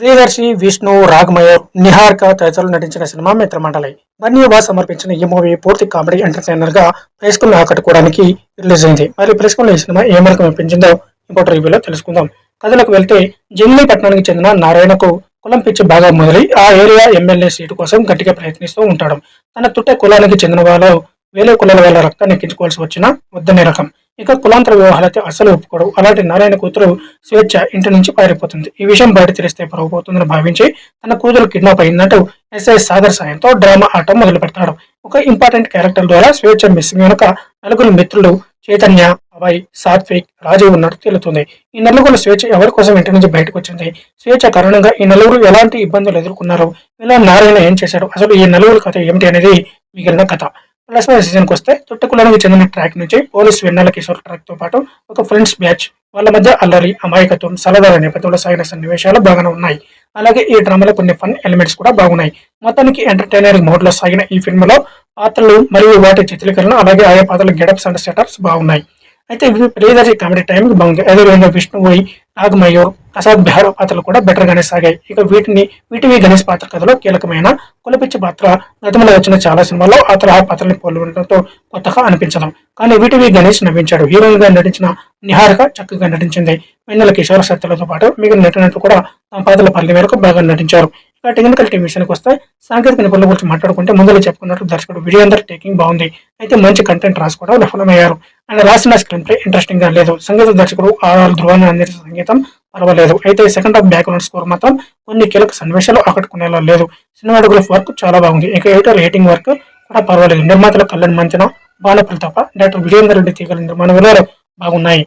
ప్రియదర్శి విష్ణు రాగమయూర్ నిహార్క తదితరులు నటించిన సినిమా మిత్రమండలి. బన్నీవా సమర్పించిన ఈ మూవీ పూర్తి కామెడీ ఎంటర్టైనర్గా ప్రేక్షకులను ఆకట్టుకోవడానికి రిలీజ్ అయింది. మరి ప్రేక్షకులు ఈ సినిమా ఏ మేరకు మెప్పించిందో ఇంకోటి రివ్యూలో తెలుసుకుందాం. కథలకు వెళ్తే జంగ్లీ పట్టణానికి చెందిన నారాయణకు కులం పిచ్చి బాగా మొదలై ఆ ఏరియా ఎమ్మెల్యే సీటు కోసం గట్టిగా ప్రయత్నిస్తూ ఉంటాడు. తన తుట్టే కులానికి చెందిన వాళ్ళు వేరే కులాల వాళ్ళ రక్తాన్ని ఎక్కించుకోవాల్సి వచ్చిన వద్దని రకం. ఇక కులాంతర వివాహాలైతే అసలు ఒప్పుకోడు. అలాంటి నారాయణ కూతురు స్వేచ్ఛ ఇంటి నుంచి పారిపోతుంది. ఈ విషయం బయట తెలిస్తే పొరవబోతుందని భావించి తన కూతురు కిడ్నాప్ అయిందంటూ ఎస్ఐ సాగర్ సాయంతో డ్రామా ఆటం మొదలు పెడతాడు. ఒక ఇంపార్టెంట్ క్యారెక్టర్ ద్వారా స్వేచ్ఛ మిస్సింగ్ వెనుక నలుగురు మిత్రులు చైతన్య అభయ్ సాత్విక్ రాజు ఉన్నట్టు తెలుస్తుంది. ఈ నలుగురు స్వేచ్ఛ ఎవరి కోసం ఇంటి నుంచి బయటకు వచ్చింది? స్వేచ్ఛ కారణంగా ఈ నలుగురు ఎలాంటి ఇబ్బందులు ఎదుర్కొన్నారు? ఇలా నారాయణ ఏం చేశాడు? అసలు ఈ నలుగురు కథ ఏమిటి అనేది మిగిలిన కథ. ప్లస్ వన్ సీజన్కి వస్తే తుట్టకులానికి చెందిన ట్రాక్ నుంచి పోలీస్ వెన్నెల కిషోర్ ట్రాక్తో పాటు ఒక ఫ్రెండ్స్ బ్యాచ్ వాళ్ళ మధ్య అల్లరి అమాయకత్వం సలదాల నేపథ్యంలో సాగిన సన్నివేశాలు బాగానే ఉన్నాయి. అలాగే ఈ డ్రామాలో కొన్ని ఫన్ ఎలిమెంట్స్ కూడా బాగున్నాయి. మొత్తానికి ఎంటర్టైనర్ మోడ్లో సాగిన ఈ ఫిల్మ్లో పాత్రలు మరియు వాటి చిత్రీకరణ అలాగే ఆయా పాత్రల గెటప్స్ అండ్ సెటప్స్ బాగున్నాయి. అయితే ప్రియదర్శి కామెడీ టైం బాగుంది అదేవిధంగా విష్ణువై నాగమయూర్ ప్రసాద్ బిహార్ పాత్రలు కూడా బెటర్ గానే సాగాయి. ఇక వీటిని వీటివి గణేష్ పాత్ర కథలో కీలకమైన కులపిచ్చి పాత్ర గతంలో వచ్చిన చాలా సినిమాల్లో ఆ తరహా పాత్రని ఉండటంతో కొత్తగా అనిపించడం. కానీ వీటివి గణేష్ నవ్వించాడు. హీరోయిన్గా నటించిన నిహారిక చక్కగా నటించింది. వెన్నెల కిషోర సత్యలతో పాటు మిగిలిన నటినట్లు కూడా తమ పాత్రల పరిధి మేరకు బాగా నటించారు. టెక్నికల్ టీమ్ విషయానికి వస్తే సాంకేతిక నిపుణుల గురించి మాట్లాడుకుంటే ముందులో చెప్పుకున్నట్టు దర్శకుడు వీడియో అందరి టేకింగ్ బాగుంది. అయితే మంచి కంటెంట్ రాసుకోవడం విఫలమయ్యారు. ఆయన రాసిన స్క్రీన్ ప్లే ఇంట్రెస్టింగ్గా లేదు. సంగీత దర్శకుడు ఆర్ఆర్ ధ్రువాన్ని అందించిన సంగీతం పర్వాలేదు. అయితే సెకండ్ హాఫ్ బ్యాక్గ్రౌండ్ స్కోర్ మాత్రం కొన్ని కీలక సన్నివేశాలు ఆకట్టుకునేలా లేదు. సినిమాటోగ్రఫ్ వర్క్ చాలా బాగుంది. ఇక ఎడిటర్ రేటింగ్ వర్క్ కూడా పర్వాలేదు. నిర్మాతల కళ్యాణ్ మంచన బాణపల్లి తప్ప డాక్టర్ విజయేందర్ రెడ్డి తీగల నిర్మాణ వివరాలు బాగున్నాయి.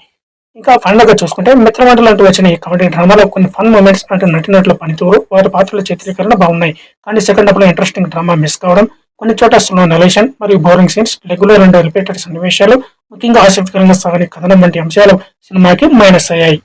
ఇంకా ఫండ్గా చూసుకుంటే మిత్రమంటలు అంటూ వచ్చిన ఈ కామెడీ డ్రామాలో కొన్ని ఫన్ మూమెంట్స్ అంటూ నటినట్ల పనితీరు వారి పాత్రల చిత్రీకరణ బాగున్నాయి. కానీ సెకండ్ హాఫ్లో ఇంట్రెస్టింగ్ డ్రామా మిస్ కావడం కొన్ని చోట స్లో నలేషన్ మరియు boring scenes regular and repeated సన్నివేశాలు ముఖ్యంగా ఆసక్తికరంగా సాగని కథనం వంటి అంశాలు సినిమాకి మైనస్ అయ్యాయి.